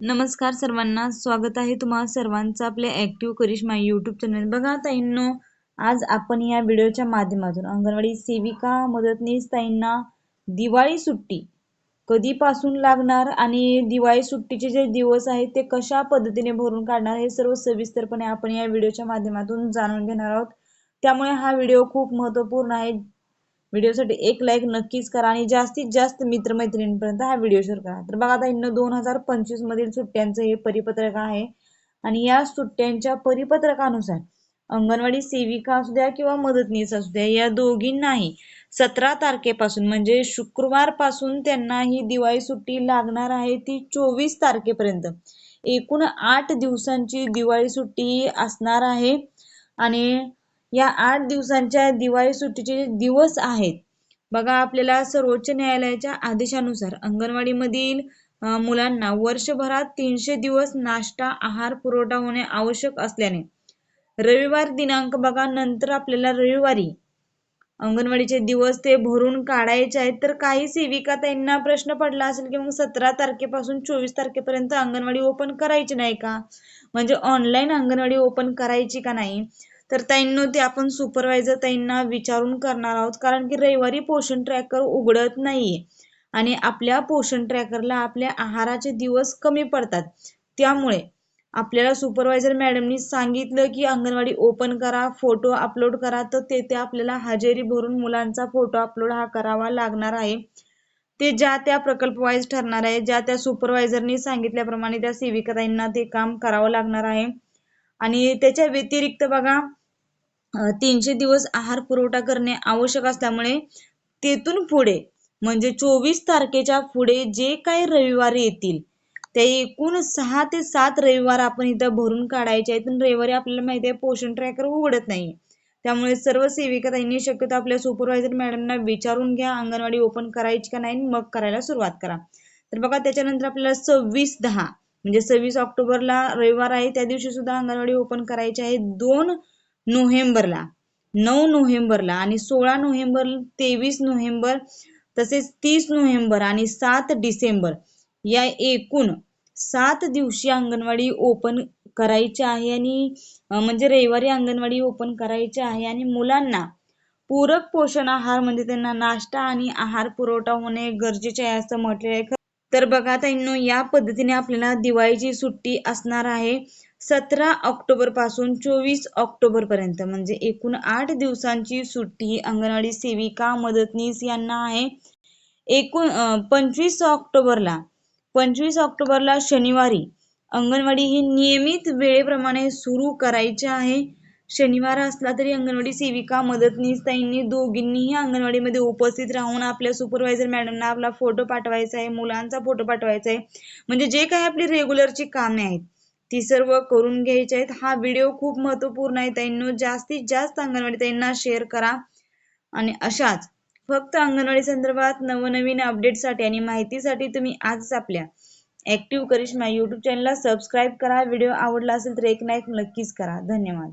नमस्कार सर्वांना स्वागत आहे तुम्हा सर्वांचं आपल्या ऍक्टिव्ह करिश्मा युट्यूब चॅनल बघा ताईंनो आज आपण या व्हिडिओच्या माध्यमातून अंगणवाडी सेविका मदतनीस ताईंना दिवाळी सुट्टी कधीपासून लागणार आणि दिवाळी सुट्टीचे जे दिवस आहेत ते कशा पद्धतीने भरून काढणार हे सर्व सविस्तरपणे आपण या व्हिडिओच्या माध्यमातून जाणून घेणार आहोत. त्यामुळे हा व्हिडिओ खूप महत्त्वपूर्ण आहे. व्हिडिओसाठी एक लाईक नक्कीच करा आणि जास्तीत जास्त मित्रमैत्रिणींपर्यंत हा व्हिडिओ शेअर करा. तर बघा आता इन्न दोन हजार पंचवीस मधील सुट्ट्यांचं हे परिपत्रक आहे. आणि या सुट्ट्यांच्या परिपत्रकानुसार अंगणवाडी सेविका असू द्या किंवा मदतनीस असू द्या या दोघींनाही सतरा तारखेपासून म्हणजे शुक्रवारपासून त्यांना ही दिवाळी सुट्टी लागणार आहे ती चोवीस तारखेपर्यंत. एकूण आठ दिवसांची दिवाळी सुट्टी असणार आहे. आणि या आठ दिवसांच्या दिवाळी सुट्टीचे दिवस आहेत. बघा आपल्याला सर्वोच्च न्यायालयाच्या आदेशानुसार अंगणवाडीमधील मुलांना वर्षभरात तीनशे दिवस नाश्ता आहार पुरवठा होणे आवश्यक असल्याने रविवार दिनांक बघा नंतर आपल्याला रविवारी. अंगणवाडीचे दिवस ते भरून काढायचे आहेत तर काही सेविका त्यांना प्रश्न पडला असेल की मग सतरा तारखेपासून चोवीस तारखेपर्यंत अंगणवाडी ओपन करायची नाही का? म्हणजे ऑनलाईन अंगणवाडी ओपन करायची का नाही? तर ताईंनो ते आपण सुपरवायझर ताईंना विचारून करणार आहोत. कारण की रविवारी पोषण ट्रॅकर उघडत नाहीये. आणि आपल्या पोषण ट्रॅकरला आपल्या आहाराचे दिवस कमी पडतात. त्यामुळे आपल्याला सुपरवायझर मॅडमनी सांगितलं की अंगणवाडी ओपन करा फोटो अपलोड करा. तर तेथे आपल्याला हजेरी भरून मुलांचा फोटो अपलोड हा करावा लागणार आहे. ते ज्या त्या प्रकल्प वाईज ठरणार आहे ज्या त्या सुपरवायझरनी सांगितल्याप्रमाणे त्या सेविकाताईंना ते काम करावं लागणार आहे. आणि त्याच्या व्यतिरिक्त बघा तीनशे दिवस आहार पुरवठा करणे आवश्यक असल्यामुळे तेथून पुढे म्हणजे चोवीस तारखेच्या पुढे जे काही रविवार येतील ते एकूण सहा ते सात रविवार आपण इथं भरून काढायचे आहेत. रविवारी आपल्याला माहिती आहे पोषण ट्रॅकर उघडत नाही त्यामुळे सर्व सेविका त्यांनी शक्यतो आपल्या सुपरवायझर मॅडमना विचारून घ्या अंगणवाडी ओपन करायची का नाही मग करायला सुरुवात करा. तर बघा त्याच्यानंतर आपल्याला सव्वीस दहा म्हणजे सव्वीस ऑक्टोबरला रविवार आहे. त्या दिवशी सुद्धा अंगणवाडी ओपन करायची आहे. दोन नोव्हेंबरला. नऊ नोव्हेंबरला आणि सोळा नोव्हेंबर तेवीस नोव्हेंबर तसेच तीस नोव्हेंबर आणि सात डिसेंबर या एकूण सात दिवशी अंगणवाडी ओपन करायची आहे आणि म्हणजे रविवारी अंगणवाडी ओपन करायची आहे आणि मुलांना पूरक पोषण आहार म्हणजे त्यांना नाश्ता आणि आहार पुरवठा होणे गरजेचे आहे असं म्हटले आहे. तर बघा ताईंनो या पद्धतीने आपल्याला दिवाळीची सुट्टी असणार आहे. सतरा ऑक्टोबरपासून चोवीस ऑक्टोबर पर्यंत. म्हणजे एकूण आठ दिवसांची सुट्टी अंगणवाडी सेविका मदतनीस यांना आहे. एकूण पंचवीस ऑक्टोबरला पंचवीस ऑक्टोबरला शनिवारी अंगणवाडी ही नियमित वेळेप्रमाणे सुरू करायची आहे. शनिवार असला तरी अंगणवाडी सेविका मदतनीस ताईंनी दोघींनीही अंगणवाडीमध्ये उपस्थित राहून आपल्या सुपरवायझर मॅडमना आपला फोटो पाठवायचा आहे मुलांचा फोटो पाठवायचा आहे. म्हणजे जे काही आपली रेग्युलरची कामे आहेत ती सर्व करून घ्यायची आहेत. हा व्हिडिओ खूप महत्त्वपूर्ण आहे ताईंनो. जास्तीत जास्त अंगणवाडी त्यांना शेअर करा. आणि अशाच फक्त अंगणवाडी संदर्भात नवनवीन अपडेटसाठी आणि माहितीसाठी तुम्ही आजच आपल्या ऍक्टिव्ह करिश्मा युट्यूब चॅनलला सबस्क्राईब करा. व्हिडिओ आवडला असेल तर एक ना एक नक्कीच करा. धन्यवाद.